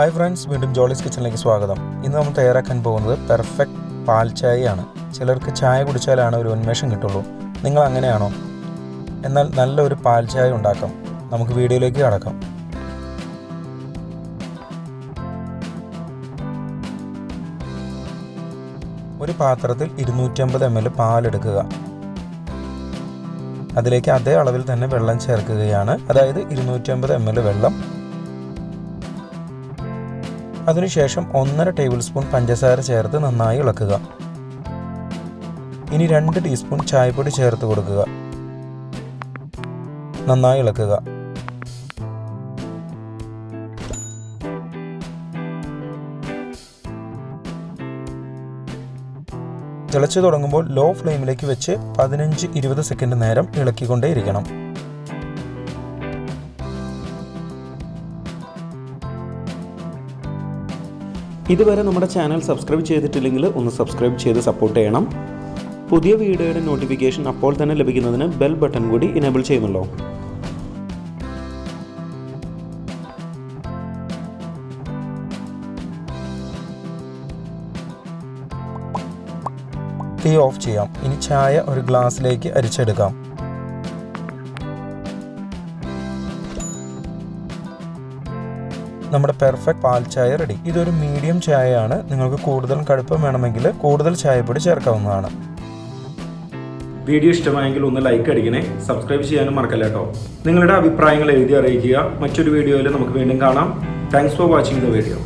Hi friends വീണ്ടും ജോളീസ് കിച്ചണിലേക്ക് സ്വാഗതം. ഇന്ന് നമ്മൾ തയ്യാറാക്കാൻ പോകുന്നത് പെർഫെക്റ്റ് പാൽ ചായയാണ്. ചിലർക്ക് ചായ കുടിച്ചാലാണ് ഒരു ഉന്മേഷം കിട്ടുള്ളൂ. നിങ്ങൾ അങ്ങനെയാണോ? എന്നാൽ നല്ലൊരു പാൽ ചായ ഉണ്ടാക്കാം. നമുക്ക് വീഡിയോയിലേക്ക് കടക്കാം. ഒരു പാത്രത്തിൽ ഇരുന്നൂറ്റമ്പത് എം എൽ പാലെടുക്കുക. അതിലേക്ക് അതേ അളവിൽ തന്നെ വെള്ളം ചേർക്കുകയാണ്. അതായത് ഇരുന്നൂറ്റമ്പത് എം എൽ വെള്ളം. അതിനുശേഷം ഒന്നര ടേബിൾ സ്പൂൺ പഞ്ചസാര ചേർത്ത് നന്നായി ഇളക്കുക. ഇനി രണ്ട് ടീസ്പൂൺ ചായപ്പൊടി ചേർത്ത് കൊടുക്കുക. നന്നായി ഇളക്കുക. തിളച്ചു തുടങ്ങുമ്പോൾ ലോ ഫ്ലെയിമിലേക്ക് വെച്ച് പതിനഞ്ച് ഇരുപത് സെക്കൻഡ് നേരം ഇളക്കിക്കൊണ്ടേയിരിക്കണം. ഇതുവരെ നമ്മുടെ ചാനൽ സബ്സ്ക്രൈബ് ചെയ്തിട്ടില്ലെങ്കിൽ ഒന്ന് സബ്സ്ക്രൈബ് ചെയ്ത് സപ്പോർട്ട് ചെയ്യണം. പുതിയ വീഡിയോയുടെ നോട്ടിഫിക്കേഷൻ അപ്പോൾ തന്നെ ലഭിക്കുന്നതിന് ബെൽ ബട്ടൺ കൂടി ഇനേബിൾ ചെയ്യുമല്ലോ. തീ ഓഫ് ചെയ്യാം. ഇനി ചായ ഒരു ഗ്ലാസ്സിലേക്ക് അരിച്ചെടുക്കാം. നമ്മുടെ പെർഫെക്റ്റ് പാൽ ചായ റെഡി. ഇതൊരു മീഡിയം ചായയാണ്. നിങ്ങൾക്ക് കൂടുതൽ കടുപ്പം വേണമെങ്കിൽ കൂടുതൽ ചായപ്പൊടി ചേർക്കാവുന്നതാണ്. വീഡിയോ ഇഷ്ടമായെങ്കിൽ ഒന്ന് ലൈക്ക് അടിക്കണേ. സബ്സ്ക്രൈബ് ചെയ്യാനും മറക്കല്ല കേട്ടോ. നിങ്ങളുടെ അഭിപ്രായങ്ങൾ എഴുതി അറിയിക്കുക. മറ്റൊരു വീഡിയോയിൽ നമുക്ക് വീണ്ടും കാണാം. Thanks for watching the video